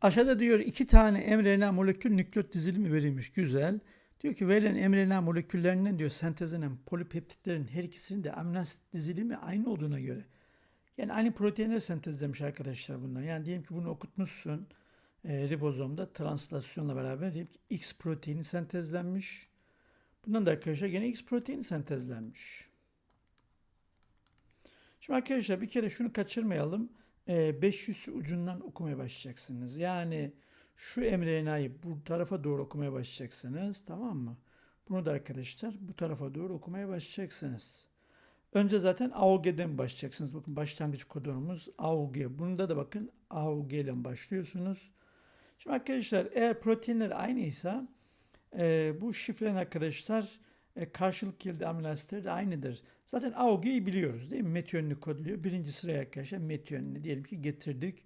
Aşağıda diyor iki tane mRNA molekül nükleot dizilimi verilmiş. Güzel. Diyor ki verilen mRNA moleküllerinden diyor sentezlenen polipeptitlerin her ikisinin de amino asit dizilimi aynı olduğuna göre. Yani aynı proteinler sentezlemiş arkadaşlar bunlar. Yani diyelim ki bunu okutmuşsun e, ribozomda translasyonla beraber diyelim ki X proteini sentezlenmiş. Bundan da arkadaşlar yine X proteini sentezlenmiş. Şimdi arkadaşlar bir kere şunu kaçırmayalım. E, 500 ucundan okumaya başlayacaksınız. Yani şu mRNA'yı bu tarafa doğru okumaya başlayacaksınız. Tamam mı? Bunu da arkadaşlar bu tarafa doğru okumaya başlayacaksınız. Önce zaten AUG'den başlayacaksınız. Bakın başlangıç kodonumuz AUG. Bunda da bakın AUG ile başlıyorsunuz. Şimdi arkadaşlar eğer proteinler aynıysa e, bu şifren arkadaşlar e, karşılık kilidi amino de aynıdır. Zaten AUG'yi biliyoruz değil mi? Metyonini kodluyor. Birinci sıraya arkadaşlar metyonini diyelim ki getirdik.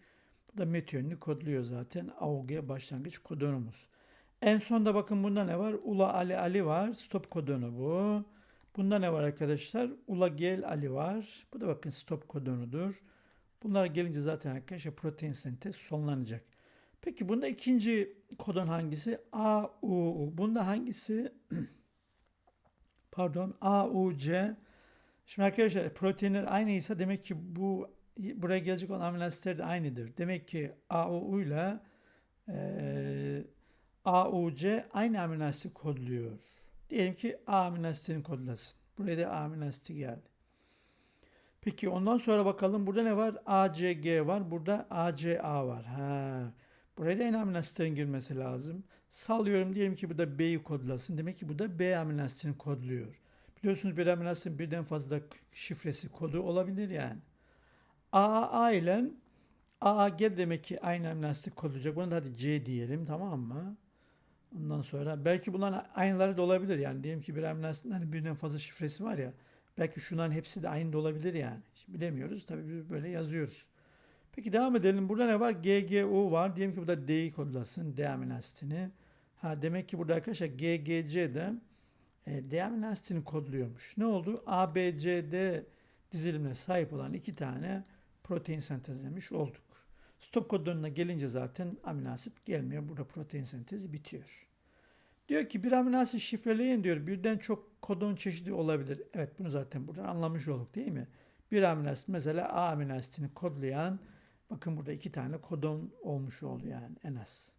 Bu da metyonini kodluyor zaten. AUG başlangıç kodonumuz. En sonda bakın bunda ne var? Ula Ali Ali var. Stop kodonu bu. Bunda ne var arkadaşlar? Ula Gel Ali var. Bu da bakın stop kodonudur. Bunlar gelince zaten arkadaşlar protein sentez sonlanacak. Peki bunda ikinci kodon hangisi? A, U. Bunda hangisi? Pardon. A, U, C. Şimdi arkadaşlar proteinler aynıysa demek ki bu buraya gelecek olan amino asitler de aynıdır. Demek ki A, U, U ile e, A, U, C aynı amino asit kodluyor. Diyelim ki A amino asitini kodlasın. Buraya da A amino asiti geldi. Peki ondan sonra bakalım burada ne var? ACG var. Burada ACA var. Ha. Buraya da en amino asitlerin girmesi lazım. Sallıyorum diyelim ki bu da B'yi kodlasın. Demek ki bu da B amino asitini kodluyor. Biliyorsunuz bir amino asitin birden fazla şifresi kodu olabilir yani. AAA ile AAG demek ki aynı amino asit kodlayacak. Bunu da hadi C diyelim tamam mı? Ondan sonra belki bunların aynıları da olabilir yani. Diyelim ki bir amino asitin hani birden fazla şifresi var ya. Belki şunların hepsi de aynı da olabilir yani. Şimdi bilemiyoruz. Tabii biz böyle yazıyoruz. Peki devam edelim. Burada ne var? GGU var. Diyelim ki burada D'yi kodlasın. D amino asitini. Ha demek ki burada arkadaşlar GGC de e, D amino asitini kodluyormuş. Ne oldu? ABCD dizilimine sahip olan iki tane protein sentezlemiş olduk. Stop kodonuna gelince zaten amino asit gelmiyor. Burada protein sentezi bitiyor. Diyor ki bir amino asit şifreleyin diyor. Birden çok kodon çeşidi olabilir. Evet bunu zaten buradan anlamış olduk değil mi? Bir amino asit mesela A amino asitini kodlayan bakın burada iki tane kodon olmuş oldu yani en az.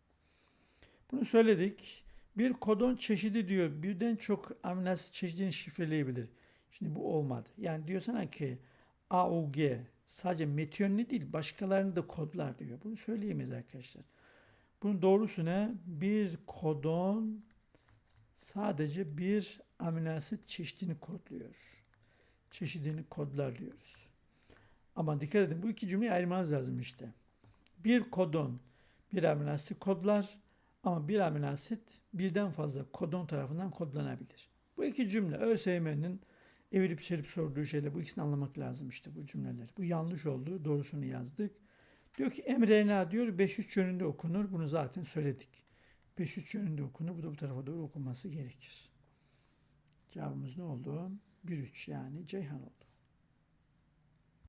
Bunu söyledik. Bir kodon çeşidi diyor birden çok amino çeşidini şifreleyebilir. Şimdi bu olmadı. Yani diyor sana ki AUG sadece metyonini değil başkalarını da kodlar diyor. Bunu söyleyemeyiz arkadaşlar. Bunun doğrusu ne? Bir kodon sadece bir amino asit çeşidini kodluyor. Çeşidini kodlar diyoruz. Ama dikkat edin bu iki cümleyi ayırmanız lazım işte. Bir kodon bir amino asit kodlar ama bir amino asit birden fazla kodon tarafından kodlanabilir. Bu iki cümle ÖSYM'nin evirip çevirip sorduğu şeyler bu ikisini anlamak lazım işte bu cümleler. Bu yanlış oldu. Doğrusunu yazdık. Diyor ki mRNA diyor 5-3 yönünde okunur. Bunu zaten söyledik. 5-3 yönünde okunur. Bu da bu tarafa doğru okunması gerekir. Cevabımız ne oldu? 1-3 yani Ceyhan oldu.